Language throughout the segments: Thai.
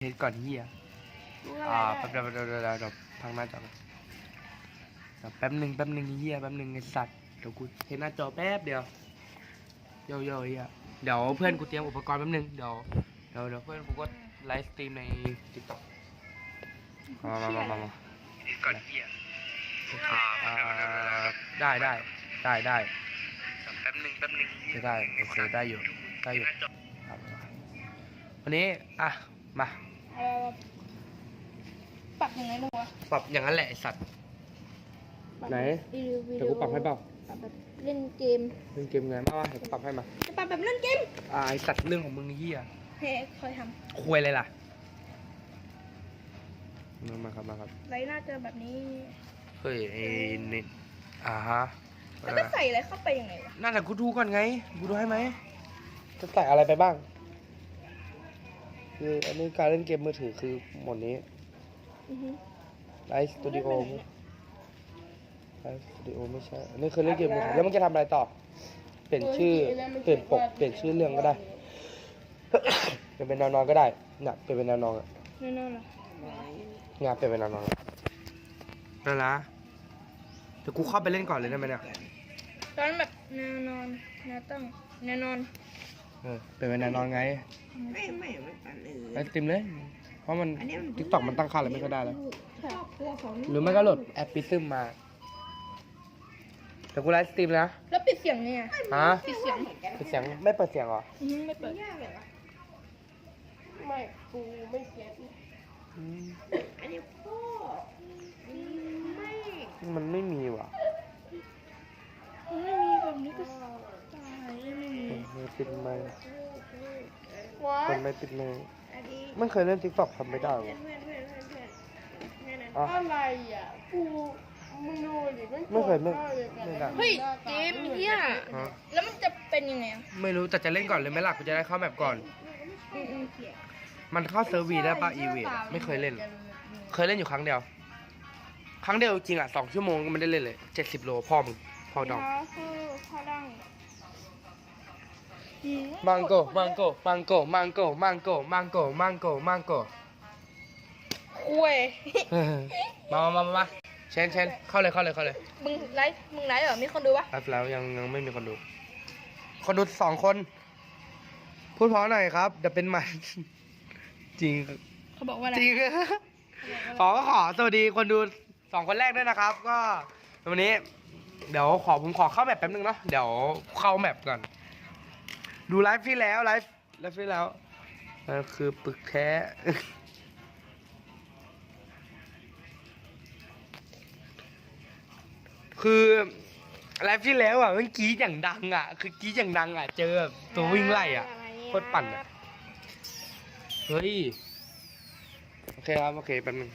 เทสก่อนเฮียรู้อะไรอ่าได้แป๊บเดียวเดี๋ยวเดี๋ยวเดี๋ยวพังหน้าจอก่อนเดี๋ยวแป๊บหนึ่งแป๊บหนึ่งเฮียแป๊บหนึ่งไอสัตว์ เดี๋ยวกูเทสหน้าจอแป๊บเดียวโยโย่เฮียเดี๋ยวเพื่อนกูเตรียมอุปกรณ์แป๊บหนึ่งเดี๋ยวเดี๋ยวเดี๋ยวเพื่อนกูก็ไลฟ์สตรีมในติ๊กต็อกมามามามามาก่อนเฮียอ่าได้ได้ได้ได้แป๊บหนึ่งแป๊บหนึ่งได้โอเคได้อยู่ได้อยู่ครับวันนี้อะมา อะไรวะปรับยังไงบ้างวะปรับอย่างนั้นแหละไอสัตว์ปรับไหนวิดีโอวิเดี๋ยวกูปรับให้เปล่าปรับแบบเล่นเกม เล่นเกมไงมาวะเดี๋ยวกูปรับให้มาจะปรับแบบเล่นเกมอ่าไอสัตว์เรื่องของมึงนี่เฮียเฮ้คอยทคุยเลยล่ะมามาครับมาครับำไรหน้าเจอแบบนี้ เฮ้ยไอเน็ตอ่าฮะแล้วก็ใส่อะไรเข้าไปยังไงวะน่าจะกูดูก่อนไงกูดูให้ไหมจะใส่อะไรไปบ้าง คืออันนี้การเล่นเกมมือถือคือหมดนี้อือฮึไลฟ์สตูดิโอไลฟ์สตูดิโอไม่ใช่ อันนี้คือเล่นเกมมือถือแล้วมันจะทำอะไรต่อ เปลี่ยนชื่อ เปลี่ยนปก เปลี่ยนชื่อเรื่องก็ได้ เปลี่ยนเป็นแนวนอนก็ได้เนี่ยเปลี่ยนเป็นแนวนอนอะแน่นอนเหรอเนี่ยเปลี่ยนเป็นแนวนอนนั่นละเดี๋ยวกูเข้าไปเล่นก่อนเลยได้ไหมเนี่ย ตอนแบบแนวนอนแนวตั้งแนวนอน เออ เปลี่ยนเป็นแนวนอนไง ไม่ไม่ไม่ปันเออไอติมเลย เพราะมันอันนี้มันทิกตอกมันตั้งค่าอะไรไม่ก็ได้แล้วใช่พวกของหรือไม่ก็โหลดแอปปิซึมมาเดี๋ยวกูไลฟ์สตรีมนะ แล้วปิดเสียงเนี่ยฮะปิดเสียงเปิดเสียงไม่เปิดเสียงเหรออือฮึไม่เปิด ยากเลยวะไม่กูไม่เสียงอืมอันนี้พ่ออืมไม่มันไม่มีว่ะไม่มีแบบนี้ก็ตายเลยไม่มี ไม่ปิดไม่ว้าคนไม่ปิดไม่อันนี้ไม่เคยเล่นทิกตอกทำไม่ได้เพื่อว่ะนเพื่อนเพื่อนเพื่อนเพื่อนเพื่อนนั้นอะอะไรอะกูมึงดูดิมันไม่เคยไม่กดข้าวดีวกันไม่ได้เฮ้ยเกมเนี้ยฮะแล้วมันจะเป็นยังไงอะไม่รู้แต่จะเล่นก่อนเลยไหมล่ะกูจะได้เข้าแมปก่อนอืมอืมมันเข้าเซอร์วีได้ปะอีเวทไม่เคยเล่น เคยเล่นอยู่ครั้งเดียว ครั้งเดียวจริงอะสองชั่วโมงก็ไม่ได้เล่นเลยเจ็ดสิบโลพ่อมึงพ่อดองเขาคือพอดัง อืมมังโกมังโกมังโกมังโกมังโกมังโกมังโกมังโกคุยเออมามามามาเชนเชนเข้าเลยเข้าเลยเข้าเลยมึงไลฟ์มึงไลฟ์เหรอมีคนดูปะไลฟ์แล้วยังยังไม่มีคนดู คนดูสองคน พูดเพราะหน่อยครับเดี๋ยวเป็นหมัน จริง เขาบอกว่าอะไรจริงขอก็ขอสวัสดีคนดูสองคนแรกด้วยนะครับ ก็วันนี้ เดี๋ยวขอผมขอเข้าแมปแป๊บนึงเนาะเดี๋ยวเข้าแมปก่อน ดูไลฟ์ที่แล้วไลฟ์ไลฟ์ที่แล้วนั่นคือปึกแท้คือไลฟ์ที่แล้วอะมันกรีดอย่างดังอะ คือกรีดอย่างดังอะ เจอตัววิ่งไล่อะโคตรปั่นอะ เฮ้ย โอเคครับ โอเคแป๊บนึง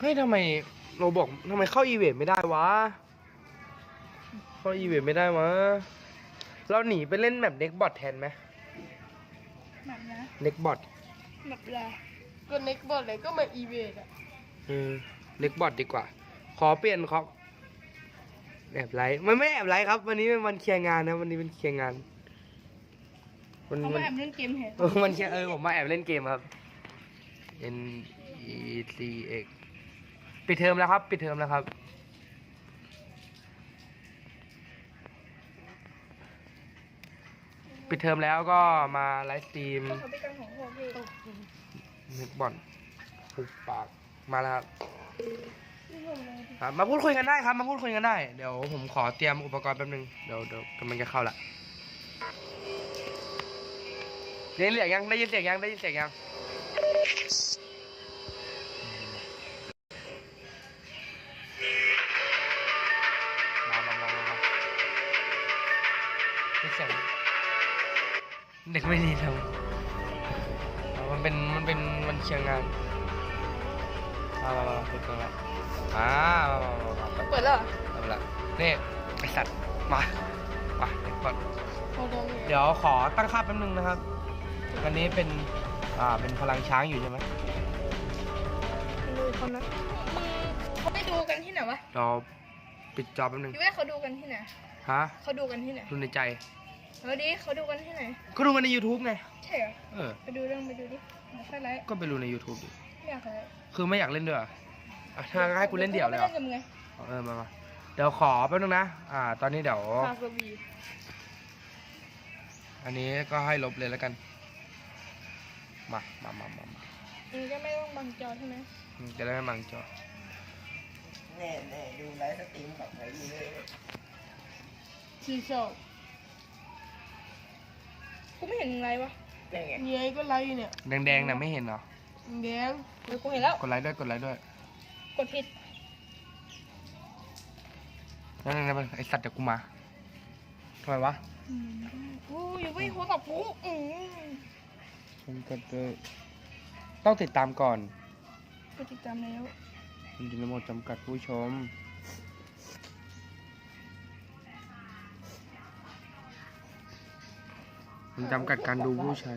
เฮ้ยทำไมเราบอกทำไมเข้าอีเวนต์ไม่ได้วะ เข้าอีเวนต์ไม่ได้วะเราหนีไปเล่นแบบเน็กบอทแทนไหมแบบนะเน็กบอทแบบอะไรก็เน็กบอลเลยก็มาอีเวนต์อะเออเน็กบอทดีกว่า ขอเปลี่ยนขอแอบไลฟ์มันไม่แอบไลฟ์ครับ วันนี้เป็นวันเคลียร์งานนะ วันนี้เป็นเคลียร์งานวันเขาวัมานแอบเล่นเกมเหรอเออมันแค่เออผมมาแอบเล่นเกมครับ N E C X ปิดเทอมแล้วครับ ปิดเทอมแล้วครับ ปิดเทอมแล้วก็มาไลฟ์สตรีมเขาเป็นการของพ่อพี่น็กบอลปุกปากมาแล้วครับครับ มาพูดคุยกันได้ครับ มาพูดคุยกันได้ เดี๋ยวผมขอเตรียมอุปกรณ์แป๊บนึง เดี๋ยวเดี๋ยวกำลังจะเข้าละได้ยินเสียงยัง ได้ยินเสียงยัง ได้ยินเสียงยัง เด็กไม่ดีทำเอามันเป็นมันเป็นมันเชียงงานมามามาเปิดกล้องละอ่ามามามามาเปิดเปิดแล้วเหรอเอาละนี่ไอสัตว์มามาเด็กก่อนเขาดังเลยเดี๋ยวขอตั้งค่าแป๊บนึงนะครับอันนี้เป็นอ่าเป็นพลังช้างอยู่ใช่ไหมมึงดูอีกคนนะมึงเขาไปดูกันที่ไหนวะเราปิดจอแป๊บนึงคิดว่าเขาดูกันที่ไหนฮะเขาดูกันที่ไหนดูในใจ เอาดิเขาดูกันที่ไหนก็ดูกันใน YouTube ไง ใช่เหรอ เออ ไปดูเรื่องไปดูดิเดี๋ยวค่อยไลฟ์ก็ไปดูใน YouTube ดิไม่อยากไลฟ์คือไม่อยากเล่นด้วยเหรออะถ้าให้กูเล่นเดี่ยวเลยเหรอไม่กับมึงไงเออมามาเดี๋ยวขอแป๊บนึงนะ อ่า ตอนนี้เดี๋ยวคาสบีอันนี้ก็ให้ลบเลยแล้วกัน มามามามามามึงก็ไม่ต้องบังจอใช่ไหมอืมจะได้ไม่บังจอ แน่แน่ดูไลฟ์สตรีมกับไอ้นี่เลยชีชอบ กูไม่เห็นมึงไลฟ์วะได้ไงเย้ยก็ไลฟ์อยู่เนี่ยแดงๆน่ะไม่เห็นเหรอ แดงเดี๋ยวกูเห็นแล้วกดไลค์ด้วยกดไลค์ด้วยกดผิดนั่นนั่นไอสัตว์เดี๋ยวกูมาทำไมวะอืมอู้ยไม่โทรศัพท์กูอืมมันก็จะต้องติดตามก่อน กูติดตามแล้ว มันจะระบบจำกัดผู้ชม จำกัดการดูผู้ใช้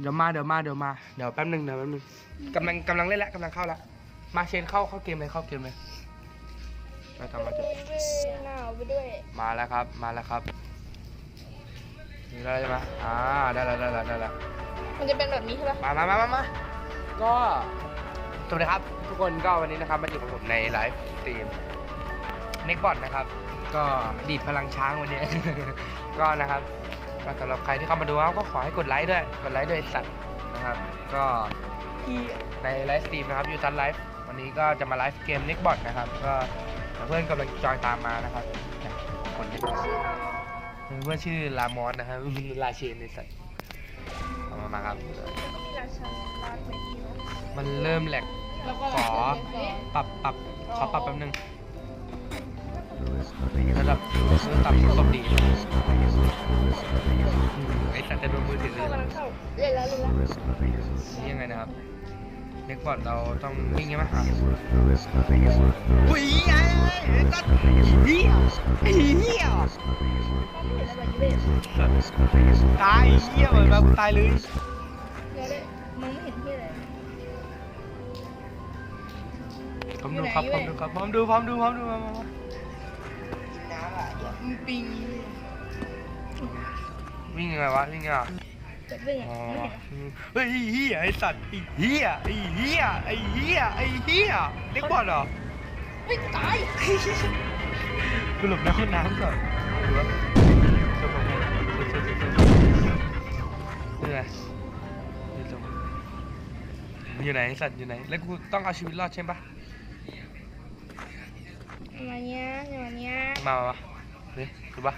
เดี๋ยวมาเดี๋ยวมาเดี๋ยวมา เดี๋ยวแป๊บหนึงเดี๋ยวแป๊บหนึงกำลังกำลังเล่นแล้วกำลังเข้าแล้วมาเชนเข้าเข้าเกมเลยเข้าเกมเลยไปทำมาเถอะหนาวไปด้วย มาแล้วครับ มาแล้วครับนี่ได้แล้วใช่ไหมอ่าได้แล้วได้แล้วได้แล้วมันจะเป็นแบบนี้ใช่ปะมามามามามาก็สวัสดีครับ ทุกคนก็วันนี้นะครับมาอยู่กับผมในไลฟ์สตรีมเน็กบอทนะครับ ก็ดีดพลังช้างวันนี้ ก็นะครับ ก็สำหรับใครที่เข้ามาดูก็ขอให้กดไลค์ด้วยกดไลค์ด้วยสัตว์นะครับ ก็ในไลฟ์สตรีมนะครับยูทันไลฟ์วันนี้ก็จะมาไลฟ์เกมน็กบอทนะครับ ก็เพื่อนกำลังจอยตามมานะครับเนี่ยคนนี้เพื่อนชื่อลามอสนะครับลาเชนในสัตว์เอามามาครับ มันเริ่มแหลกขอปรับปรับขอปรับแป๊บนึง ระดับระดับตบดีไอ้สัตว์จะโดนมือถือเลเข้ายเล่นแล้วเล่นแล้วยังไงนะครับเน็กบอดเราต้องวิ่งใช่ไหมอะอุ้ยไอ้ไอ้สัตว์เฮียไอ้เฮียเห็นอะไรแบบนี้เลยตายเฮียเหมือนแบบตายเลยเดี๋ยวเลยมองไม่เห็นที่อะไรพร้อมดูครับพร้อมดูครับพร้อมดูพร้อมดูพร้อมดูมา ปิงวิ่งยังไงวะวิ่งยังไงจะวิ่งอ๋ออะไม่เห็นอะเฮ้ยไอ้เฮียไอ้สัตว์ไอ้เฮียไอ้เฮียไอ้เฮียไอ้เฮียเล็กบอลเหรอวิ่งตายกูหลบในห้องน้ำก่อนดูว่าเดี๋ยวผมให้นี่ไงนี่ตรงมันอยู่ไหนไอ้สัตว์อยู่ไหน แล้วกูต้องเอาชีวิตรอดใช่ปะมาเนี้ยมาเนี้ยมาวะ นี่ดูปะ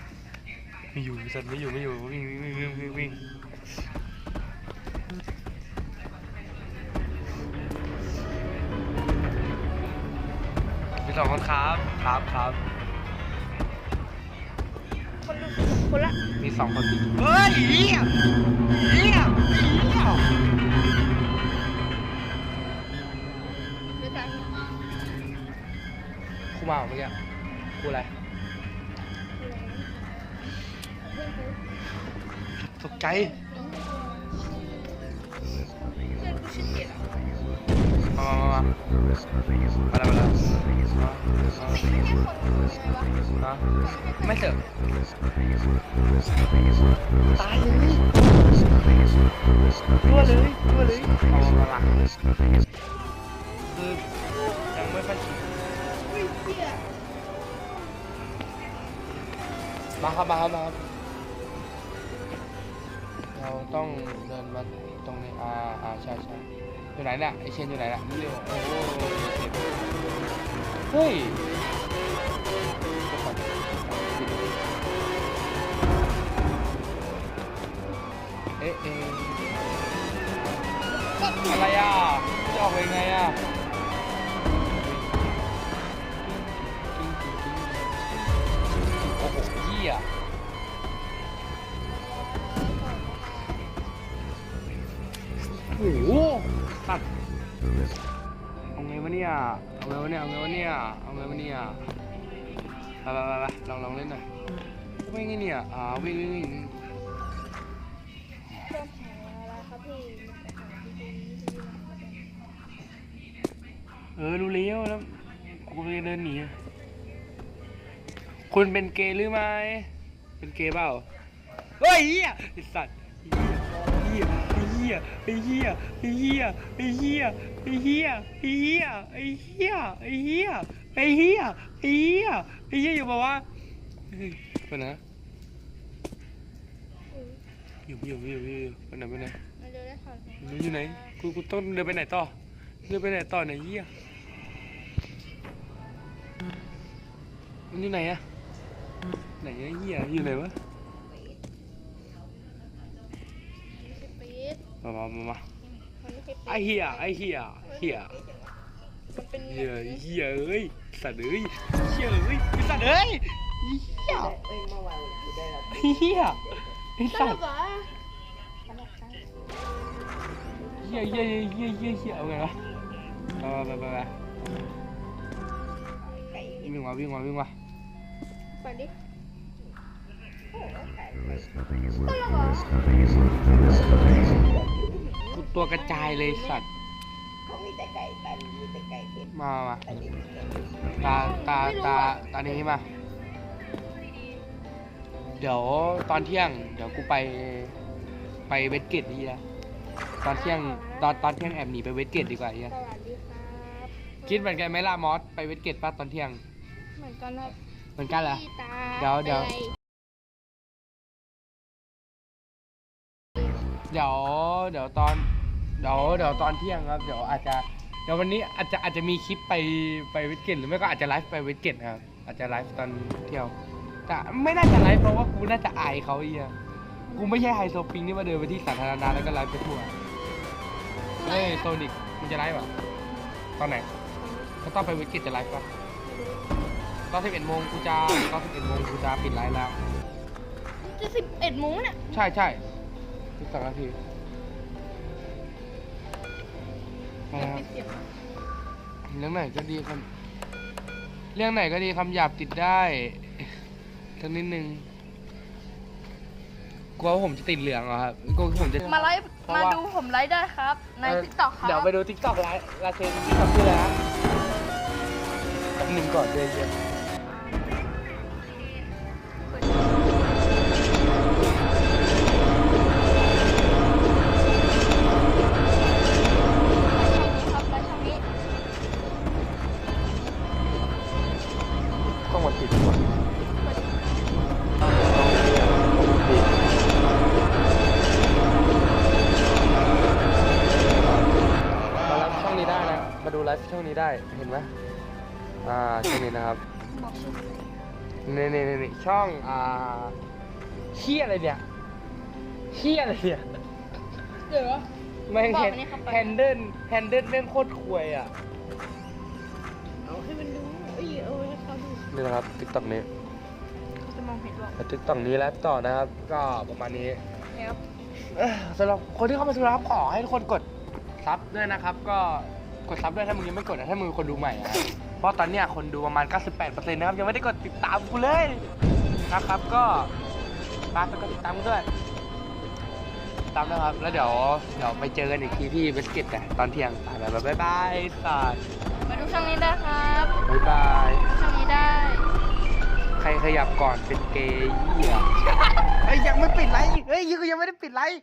ไม่อยู่ไอ้สัตว์ไม่อยู่ไม่อยู่วิ่งวิ่งวิ่งวิ่งวิ่งวิ่งมีสองคนครับครับครับคนดูคนละมีสองคนเฮ้ยเฮียเฮียเฮียไม่ตายครูมาเหรอเมื่อกี้ครูอะไร ตกใจเพื่อนกูชื่อเกียรติอะมามามามาแล้วมาแล้วไม่เสิร์ฟตายเลยรั่วเลยรั่วเลยมามามามาคือยังไม่ค่อยชินมาครับมาครับมาครับ เราต้องเดินมาตรงนี้อ่าอ่าใช่ใช่อยู่ไหนน่ะไอเชนอยู่ไหนน่ะเร็วโอ้โหเฮ้ยเดี๋ยวก่อะเอ๊ะอะไรอะจะออกไปไงอะ เอาไงวะเนี่ยเอาไงวะเนี่ยเอาไงวะเนี่ยเอาไงวะเนี่ยไปไปไปไปลองลองเล่นหน่อยวิ่งเนี่ยอ่าวิ่งวิ่งวิ่งชออรครับพี่เออรู้แล้วแล้วกูจะเดินหนีคุณเป็นเกย์หรือไม่เป็นเกย์เปล่าเฮ้ยเฮียไอสัตว์เฮีย ไอเฮียไอเฮียไอเฮียไอเฮียไอเฮียไอเฮียไอเฮียไอเฮียไอเฮียไอเฮียไอเฮียอยู่บอกว่าเฮ้ยไปไหนอยู่อยู่อยู่อยู่อยู่ไปไหนไปไหนมาเดินได้ค่ะมันอยู่ไหนกูกูต้องเดินไปไหนต่อเดินไปไหนต่อไหนเฮียมันอยู่ไหนอะไหนอะเฮียอยู่ไหนวะ มามามามาไอเหี้ยไอเหี้ยเหี้ยเหี้ยเหี้ยเอ้ยสัตว์เอ้ยเหี้ยเอ้ยสัตว์เอ้ยเหี้ยเหี้ยไอสัตว์เหี้ยเหี้ยเหี้ยเหี้ยเหี้ยเอาไงวะไปไปไปวิ่งมาวิ่งมาวิ่งมาไปดิ ตลกเหรอกูตัวกระจายเลยสัตว์เขามีแต่ไก่ตันมีแต่ไก่เผ็ดมามาอันนี้มีแต่ไก่ตาตาตาตานี้มา เดี๋ยวตอนเที่ยง เดี๋ยวกูไปไปเวทเกตดีนะตอนเที่ยงตอนตอนเที่ยงแอบหนีไปเวทเกตดีกว่าเฮียสวัสดีครับคิดเหมือนกันไหมล่ะมอสไปเวทเกตป่ะตอนเที่ยง เหมือนกันครับเหมือนกันเหรอพี่ตาเดี๋ยวเดี๋ยว เดี๋ยวเดี๋ยวตอนเดี๋ยวเดี๋ยวตอนเที่ยงครับ เดี๋ยวอาจจะเดี๋ยววันนี้อาจจะอาจจะมีคลิปไปไปเวทเกตหรือไม่ก็อาจจะไลฟ์ไปเวทเกตนะครับ อาจจะไลฟ์ตอนเที่ยว แต่ไม่น่าจะไลฟ์เพราะว่ากูน่าจะอายเขาเฮียกูไม่ใช่ไฮโซปิงที่มาเดินไปที่สาธารณะแล้วก็ไลฟ์ไปทั่วเฮ้ยโซนิกมึงจะไลฟ์เหรอตอนไหนก็ต้องไปเวทเกตจะไลฟ์ปะตอนสิบเอ็ดโมงกูจะตอนสิบเอ็ดโมงกูจะปิดไลฟ์แล้วจะสิบเอ็ดโมงเนี่ยใช่ใช่ ทุกสองนาทีไปครับปิดเสียงเรื่องไหนก็ดีคำเรื่องไหนก็ดีคำหยาบติดได้สักนิดนึงกลัวว่าผมจะติดเหลืองเหรอครับกลัวผมจะ มาไลฟ์เพราะมาว่า ดูผมไลฟ์ได้ครับ ในเออทิกตอกครับ เดี๋ยวไปดูทิกตอกไลฟ์ลาเซนทิกตอกชื่ออะไรฮะแป๊บหนึ่งก่อนเดี๋ยวเดี๋ยว นี่นี่นี่นี่ช่องอ่าเฮียอะไรเนี่ยเฮียอะไรเนี่ยเดี๋ยววะแม่งบอกเห็นอันนี้เข้าไป แฮนเดิลแฮนเดิลแม่งโคตรควยอะเอาให้มันดูเอ้ยเอาให้เขาดูนี่นะครับติ๊กต็อกนี้จะมองเห็นหรอติ๊กต็อกนี้ไลฟ์ต่อนะครับ ก็ประมาณนี้ครับเอ้อสำหรับคนที่เข้ามาดูนะครับขอให้ทุกคนกดซับด้วยนะครับ ก็ก ดซับด้วยถ้ามึงยังไม่กดนะถ้ามึงเป็นคนดูใหม่นะครับเพราะตอนเนี้ยคนดูประมาณ 98%นะครับยังไม่ได้กดติดตามกูเลยนะครับก็ฝากไปกดติดตามกูด้วยติดตามนะครับแล้วเดี๋ยวเดี๋ยวไปเจอกันอีกทีที่เวสเกตนะตอนเที่ยงไปไปไปบายสัตว์มาดูช่องนี้ได้ครับบายบายช่องนี้ได้ ใครขยับก่อนเป็นเกย์เหี้ยเฮ้ยยังไม่ปิดไลฟ์อีกเฮ้ยยังยังไม่ได้ปิดไลฟ์